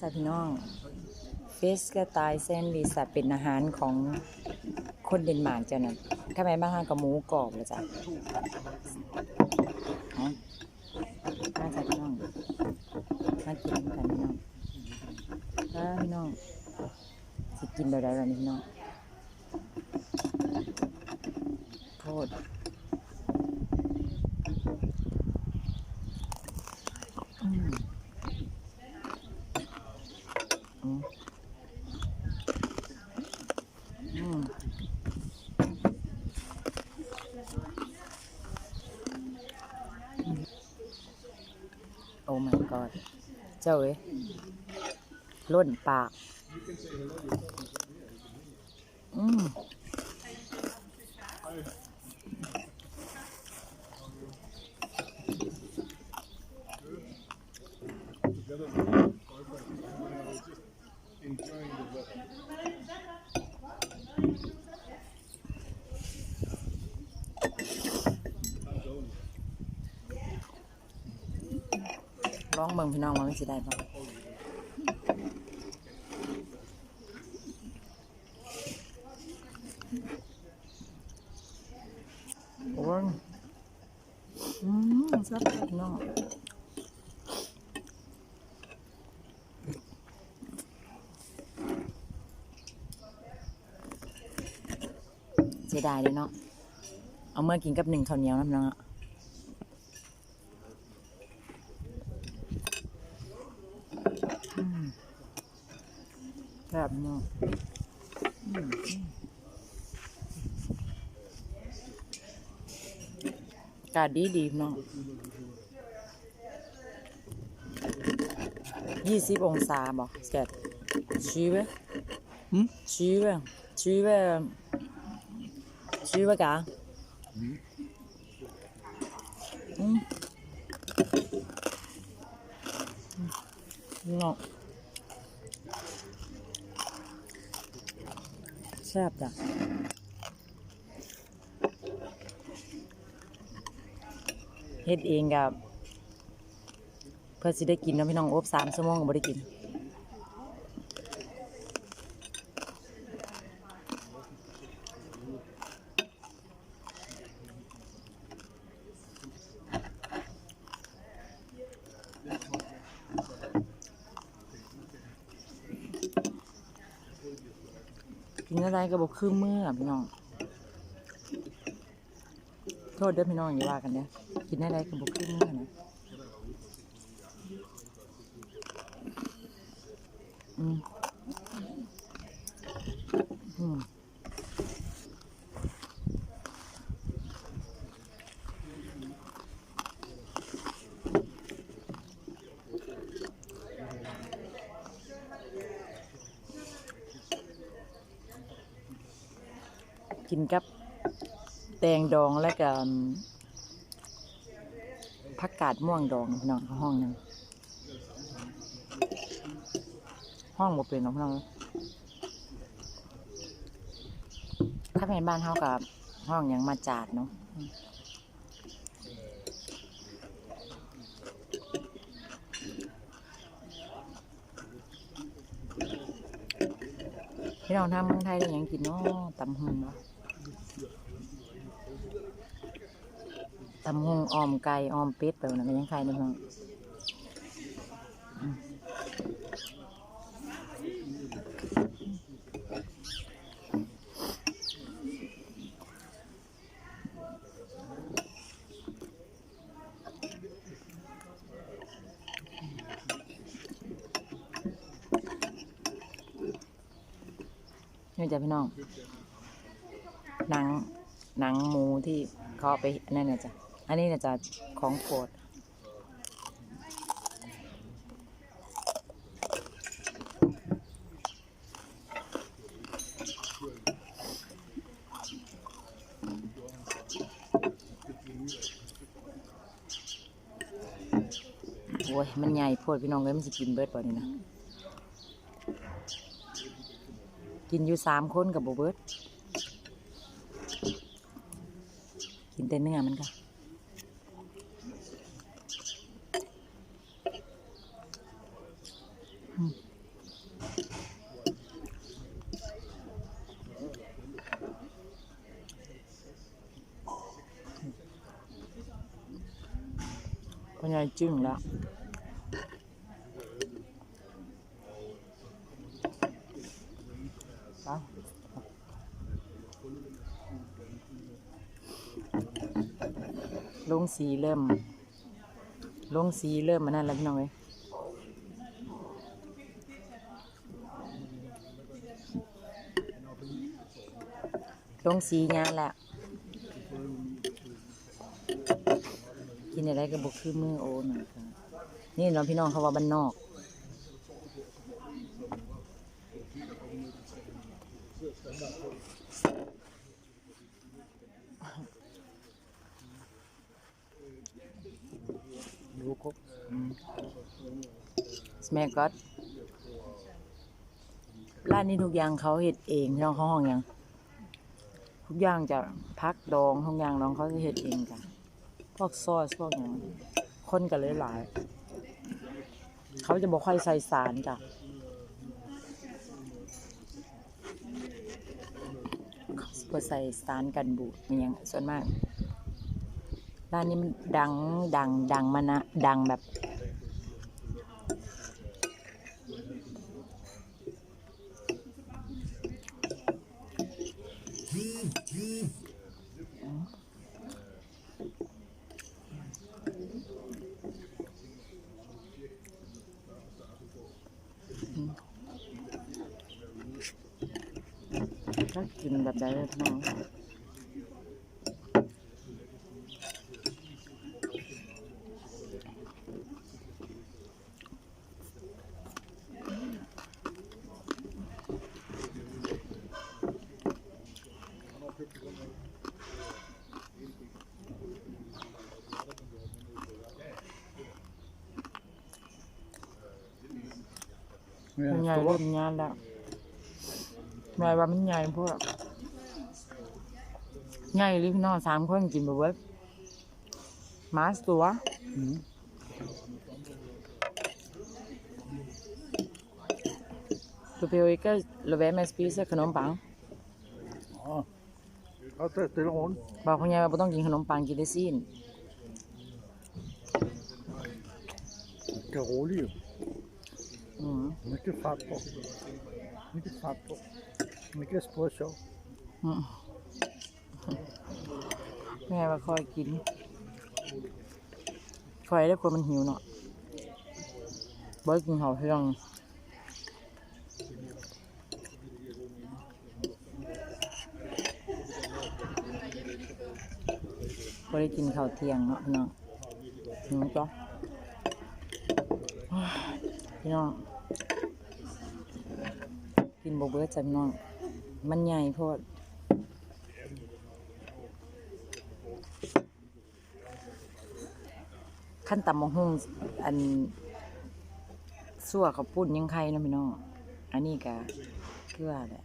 จ้าพี่น้องเฟสกระตายแซนด์วิชอะเป็นอาหารของคนเดนมาร์กจ้ะนะทำไมบ้างฮะกับหมูกรอบเลยจ้ะมาจ้าพี่น้องมากินกันพี่น้องถ้าพี่น้องสิกินแบบใดล่ะนี่พี่น้องโทษอืมอืมอืม โอ้ my god เจ้าเอ้ยล้นปาก อืม เบิ่งพี่น้องว่ามันสิได้บ่โอ้ยอืมแซ่บพี่น้องเสียดายเลยเนาะ เอาเมื่อกินกับหนึ่งข้าวเหนียวน้ำเนาะ แบบเนาะกาศดีดีเนาะยี่สิบองศาบอกแกชีเว้ชีเว้ชีเว้ชีเว้กะเนาะ ซ่บจ้ะเฮ็ดเองกับเพื่อสิได้กินนะพี่น้องอบสามชั่วโมงก็บ่ได้กิน อะไรก็บอกคือมืออพี่น้อง โทษเด้อพี่น้องอย่าว่ากันเนี่ยกินอะไรก็บอกคือมือนะอืมอืม กินกับแตงดองและกับผักกาดม่วงดองพี่น้องห้องนึงห้องบ่เป็นเนาะพี่น้องถ้าเป็นบ้านเฮากับห้องยังมาจาดเนาะพี่น้องทางเมืองไทยได้ยังกินเนาะตำหงเนาะ ตำหงออมไก่ออมเป็ดแบบนั้นยังใครนะพ่องอืมนี่จ้ะพี่น้อง หนัง หนังหมูที่เขาเอาไปนั่นน่ะจ้ะ อันนี้นะจะของโปรดโอ้ย มันใหญ่โพดพี่น้องเลยมันสิกินเบิร์ดบ่นี่นะ กินอยู่สามคนกับโบเบิดกินแต่เนื้อมันก็อืม ญ่ จึ้งแล้วลงสีเริ่ม ลงสีเริ่มมานั่นแล้วพี่น้องเอ้ยลงสีงานแล้ว กินอะไรก็บกคือมือโอหน่อยค่ะนี่เน้องพี่น้องเขาว่าบ้านนอก ดูครบ สมัยก็ร้านนี้ทุกอย่างเขาเฮ็ดเองพี่น้องเขาห้องหยัง ทุกอย่างจะพักดองทุกอย่างน้องเขาจะเฮ็ดเองกัน พวกซอสพวกอย่างคนกันเลยหลายๆเขาจะบอกค่อยใส่สารจ้ะเขาสิบ่ใส่สารกันบูดอย่างส่วนมาก ร้านนี้มันดังดังดังมานะ ดังแบบก็กินแบบ ใดเลยพี่น้องมันใหญ่เริ่มงานแล้วแม่ว่ามันใหญ่พวก ใหญ่เลยพี่น้องสามคนกินแบบว่ามาสตัวอืมตัวเพียวอีกก็เลเวมสปีซขนมปังอ๋อเอาแต่แต่ละคนบอกคุณยายว่าบ่ต้องกินขนมปังกินได้ซีนแกโหลี่อืม mycket fart på mycket fart på mycket espresso อืม แม่ว่าคอยกิน คอยได้คนมันหิวเนาะบ่ได้กินข้าวเที่ยงบ่ได้กินข้าวเที่ยงเนาะพี่น้องหิวจ้ะพี่น้องกินบ่เบิดจ้ะพี่น้อง มันใหญ่โพด ขั้นต่ำมะฮุ่งอันสั่วเขาปุ้นยังไข่นะพี่น้อง อันนี้ก็คือว่าแหละ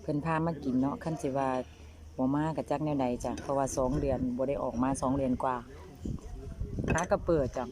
เพิ่นพามากินเนาะขั้นสิว่าบ่มากับจักแนวใดจ้ะเพราะว่าสองเดือนบ่ได้ออกมาสองเดือนกว่าหาก็เปิดจ้ะ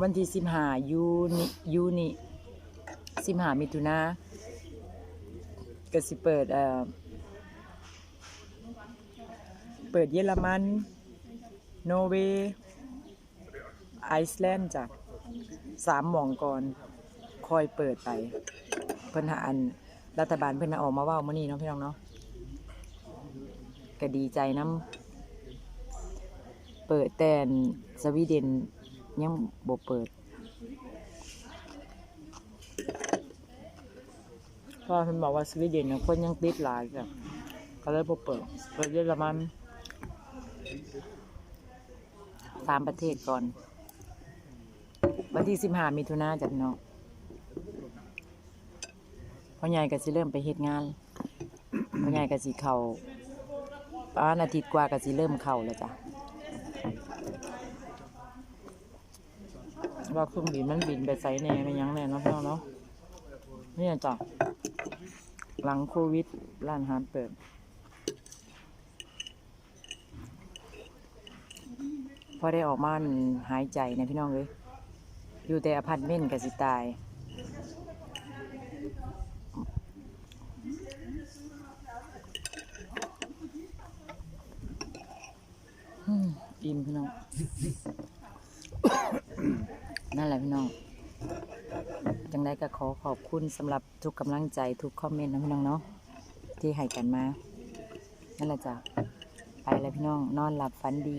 วันที่สิบห้ายูนิยูนิสิบห้ามิถุนาก็สิเปิดเอ่อ เปิดเยอรมัน โนเวย์ไอซ์แลนด์จ้ะสามหม่องก่อนคอยเปิดไป เพิ่นหาอันรัฐบาลเพิ่นน่ะออกมาว่ามื้อนี้เนาะพี่น้องเนาะก็ดีใจน้ำเปิดแต่นสวีเดนยังบ่เปิดพราะเพิ่นบอกว่าสวีเดนเนี่ยคนยังติดหลายจ้ะก็เลยบ่เปิดเปิดเยอรมัน สามประเทศก่อน วันที่สิบห้ามิถุนาจ้ะพี่น้องพ่อใหญ่ก็สิเริ่มไปเฮ็ดงานพ่อใหญ่ก็สิเข้าประมาณอาทิตย์กว่าก็สิเริ่มเข้าแล้วจ้ะว่าเครื่องบินมันบินไปไสแน่ไม่ยั้งแน่เนาะพี่น้องเนาะเนี่ยจ้ะหลังโควิดร้านอาหารเปิด พอได้ออกมานหายใจนะพี่น้องเลยอยู่แต่อพาร์ตเมนต์กับสิตายอืมพี่น้อง นั่นแหละพี่น้อง จังได้ก็ขอขอบคุณสำหรับทุกกำลังใจทุกคอมเมนต์นะพี่น้องเนาะที่ให้กันมา นั่นแหละจ้ะ ไปแล้วพี่น้อง นอนหลับฝันดี